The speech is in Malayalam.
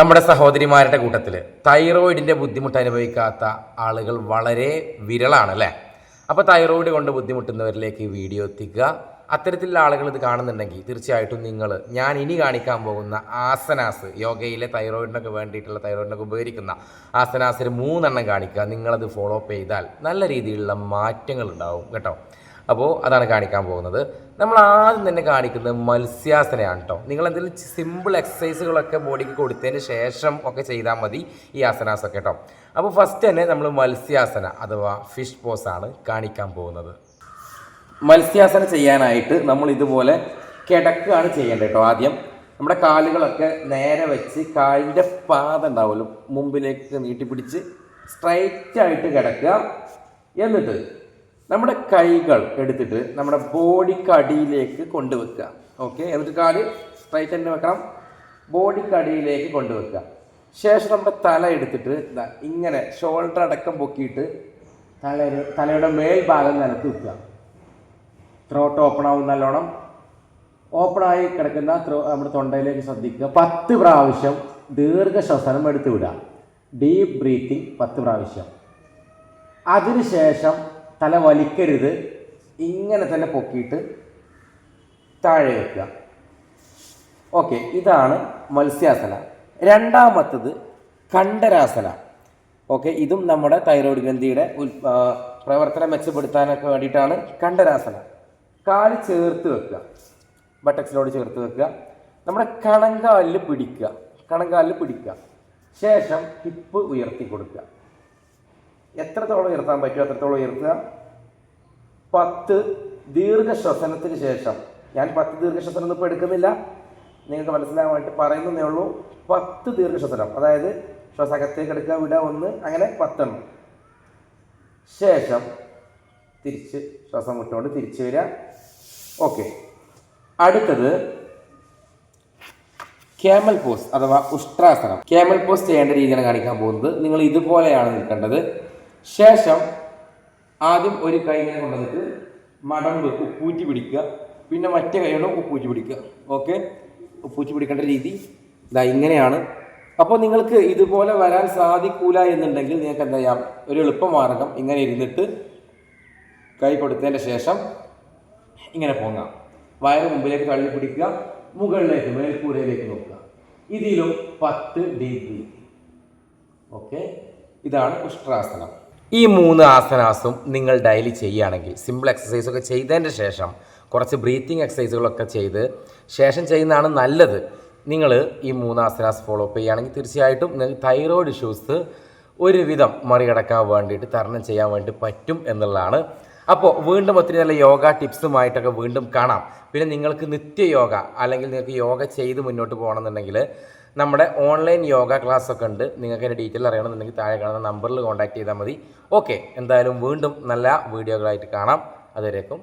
നമ്മുടെ സഹോദരിമാരുടെ കൂട്ടത്തിൽ തൈറോയിഡിന്റെ ബുദ്ധിമുട്ട് അനുഭവിക്കാത്ത ആളുകൾ വളരെ വിരളാണ് അല്ലേ അപ്പോൾ തൈറോയിഡ് കൊണ്ട് ബുദ്ധിമുട്ടുന്നവരിലേക്ക് ഈ വീഡിയോ എത്തിക്കുക. അത്തരത്തിലുള്ള ആളുകൾ ഇത് കാണുന്നുണ്ടെങ്കിൽ തീർച്ചയായിട്ടും നിങ്ങൾ ഞാൻ ഇനി കാണിക്കാൻ പോകുന്ന ആസനാസ് യോഗയിലെ തൈറോയിഡിനൊക്കെ വേണ്ടിയിട്ടുള്ള തൈറോയിഡിനൊക്കെ ഉപകരിക്കുന്ന ആസനാസിൽ മൂന്നെണ്ണം കാണിക്കുക. നിങ്ങളത് ഫോളോ അപ്പ് ചെയ്താൽ നല്ല രീതിയിലുള്ള മാറ്റങ്ങൾ ഉണ്ടാവും കേട്ടോ. അപ്പോൾ അതാണ് കാണിക്കാൻ പോകുന്നത്. നമ്മൾ ആദ്യം തന്നെ കാണിക്കുന്നത് മത്സ്യാസനയാണ് കേട്ടോ നിങ്ങൾ എന്തെങ്കിലും സിമ്പിൾ എക്സസൈസുകളൊക്കെ ബോഡിക്ക് കൊടുത്തതിന് ശേഷം ഒക്കെ ചെയ്താൽ മതി ഈ ആസനാസൊക്കെ കേട്ടോ അപ്പോൾ ഫസ്റ്റ് തന്നെ നമ്മൾ മത്സ്യാസന അഥവാ ഫിഷ് പോസ് ആണ് കാണിക്കാൻ പോകുന്നത്. മത്സ്യാസനം ചെയ്യാനായിട്ട് നമ്മൾ ഇതുപോലെ കിടക്കുകയാണ് ചെയ്യേണ്ടത് കേട്ടോ ആദ്യം. നമ്മുടെ കാലുകളൊക്കെ നേരെ വെച്ച് കാലിന്റെ പാത ഉണ്ടാവുമല്ലോ. മുമ്പിലേക്ക് നീട്ടിപ്പിടിച്ച് സ്ട്രൈറ്റ് ആയിട്ട് കിടക്കുക. എന്നിട്ട് നമ്മുടെ കൈകൾ എടുത്തിട്ട് നമ്മുടെ ബോഡിക്ക് അടിയിലേക്ക് കൊണ്ടുവെക്കുക. ഓക്കെ എന്നിട്ട് കാൽ സ്ട്രൈറ്റ് തന്നെ വെക്കണം. ബോഡിക്ക് അടിയിലേക്ക് കൊണ്ടുവെക്കുക. ശേഷം നമ്മുടെ തല എടുത്തിട്ട് ഇങ്ങനെ ഷോൾഡർ അടക്കം പൊക്കിയിട്ട് തല തലയുടെ മേൽഭാഗം നിലത്ത് വെക്കുക. ത്രോട്ട് ഓപ്പൺ ആവും നല്ലോണം. ഓപ്പണായി കിടക്കുന്ന നമ്മുടെ തൊണ്ടയിലേക്ക് ശ്രദ്ധിക്കുക. പത്ത് പ്രാവശ്യം ദീർഘശ്വസനം എടുത്തു വിടുക. ഡീപ്പ് ബ്രീത്തിങ് പത്ത് പ്രാവശ്യം. അതിനുശേഷം തല വലിക്കരുത്. ഇങ്ങനെ തന്നെ പൊക്കിയിട്ട് താഴെ വെക്കുക. ഓക്കെ ഇതാണ് മത്സ്യാസന. രണ്ടാമത്തത് കണ്ടരാസന ഓക്കെ ഇതും നമ്മുടെ തൈറോയ്ഡ് ഗ്രന്ഥിയുടെ ഉൽ പ്രവർത്തനം മെച്ചപ്പെടുത്താനൊക്കെ വേണ്ടിയിട്ടാണ് കണ്ടരാസന കാൽ ചേർത്ത് വെക്കുക. ബട്ടക്സിനോട് ചേർത്ത് വെക്കുക. നമ്മുടെ കണങ്കാലിൽ പിടിക്കുക. കണങ്കാലിൽ പിടിക്കുക. ശേഷം ഹിപ്പ് ഉയർത്തി കൊടുക്കുക. എത്രത്തോളം ഉയർത്താൻ പറ്റുമോ അത്രത്തോളം ഉയർത്തുക. പത്ത് ദീർഘശ്വസനത്തിന് ശേഷം ഞാൻ പത്ത് ദീർഘശ്വസനം ഒന്നും ഇപ്പോൾ എടുക്കുന്നില്ല. നിങ്ങൾക്ക് മനസ്സിലാകാനായിട്ട് പറയുന്നതേ ഉള്ളൂ. പത്ത് ദീർഘശ്വസനം അതായത് ശ്വാസകത്തേക്ക് എടുക്കുക വിടുക ഒന്ന് അങ്ങനെ പത്തെണ്ണം. ശേഷം തിരിച്ച് ശ്വാസം വിട്ടുകൊണ്ട് തിരിച്ചു വരിക. ഓക്കെ. അടുത്തത് ക്യാമൽ പോസ് അഥവാ ഉഷ്ട്രാസനം. ക്യാമൽ പോസ് ചെയ്യേണ്ട രീതിയാണ് കാണിക്കാൻ പോകുന്നത്. നിങ്ങൾ ഇതുപോലെയാണ് നിൽക്കേണ്ടത്. ശേഷം ആദ്യം ഒരു കൈ ഇങ്ങനെ കൊണ്ടുവന്നിട്ട് മടമ്പ് ഉപ്പൂറ്റി പിടിക്കുക. പിന്നെ മറ്റേ കൈയോട് ഉപ്പൂറ്റി പിടിക്കുക. ഓക്കെ ഉപ്പൂറ്റി പിടിക്കേണ്ട രീതി ഇതാ ഇങ്ങനെയാണ്. അപ്പോൾ നിങ്ങൾക്ക് ഇതുപോലെ വരാൻ സാധിക്കൂല എന്നുണ്ടെങ്കിൽ നിങ്ങൾക്ക് എന്താ ചെയ്യാം? ഒരു എളുപ്പമാർഗം ഇങ്ങനെ ഇരുന്നിട്ട് കൈ കൊടുത്തതിന്റെ ശേഷം ഇങ്ങനെ പോങ്ങാം. വയറ് മുമ്പിലേക്ക് തള്ളി പിടിക്കുക മുകളിലേക്ക് മേൽക്കൂരയിലേക്ക് നോക്കുക. ഇതിലും പത്ത് ഡിഗ്രി. ഓക്കെ ഇതാണ് ഉഷ്ട്രാസനം ഈ മൂന്ന് ആസനാസും നിങ്ങൾ ഡെയിലി ചെയ്യുകയാണെങ്കിൽ സിമ്പിൾ എക്സസൈസൊക്കെ ചെയ്തതിന്റെ ശേഷം കുറച്ച് ബ്രീത്തിങ് എക്സസൈസുകളൊക്കെ ചെയ്ത് ശേഷം ചെയ്യുന്നതാണ് നല്ലത്. നിങ്ങൾ ഈ മൂന്ന് ആസനാസ് ഫോളോ അപ്പ് ചെയ്യുകയാണെങ്കിൽ തീർച്ചയായിട്ടും നിങ്ങൾക്ക് തൈറോയ്ഡ് ഇഷ്യൂസ് ഒരുവിധം മറികടക്കാൻ വേണ്ടിയിട്ട് തരണം ചെയ്യാൻ വേണ്ടി പറ്റും എന്നുള്ളതാണ്. അപ്പോൾ വീണ്ടും ഒത്തിരി നല്ല യോഗ ടിപ്സുമായിട്ടൊക്കെ വീണ്ടും കാണാം. പിന്നെ നിങ്ങൾക്ക് നിത്യയോഗ അല്ലെങ്കിൽ നിങ്ങൾക്ക് യോഗ ചെയ്ത് മുന്നോട്ട് പോകണമെന്നുണ്ടെങ്കിൽ നമ്മുടെ ഓൺലൈൻ യോഗ ക്ലാസ് ഒക്കെ ഉണ്ട്. നിങ്ങൾക്ക് അതിന്റെ ഡീറ്റെയിൽ അറിയണമെന്നുണ്ടെങ്കിൽ താഴെ കാണുന്ന നമ്പറിൽ കോൺടാക്ട് ചെയ്താൽ മതി. ഓക്കെ എന്തായാലും വീണ്ടും നല്ല വീഡിയോകളായിട്ട് കാണാം. അതുവരേക്കും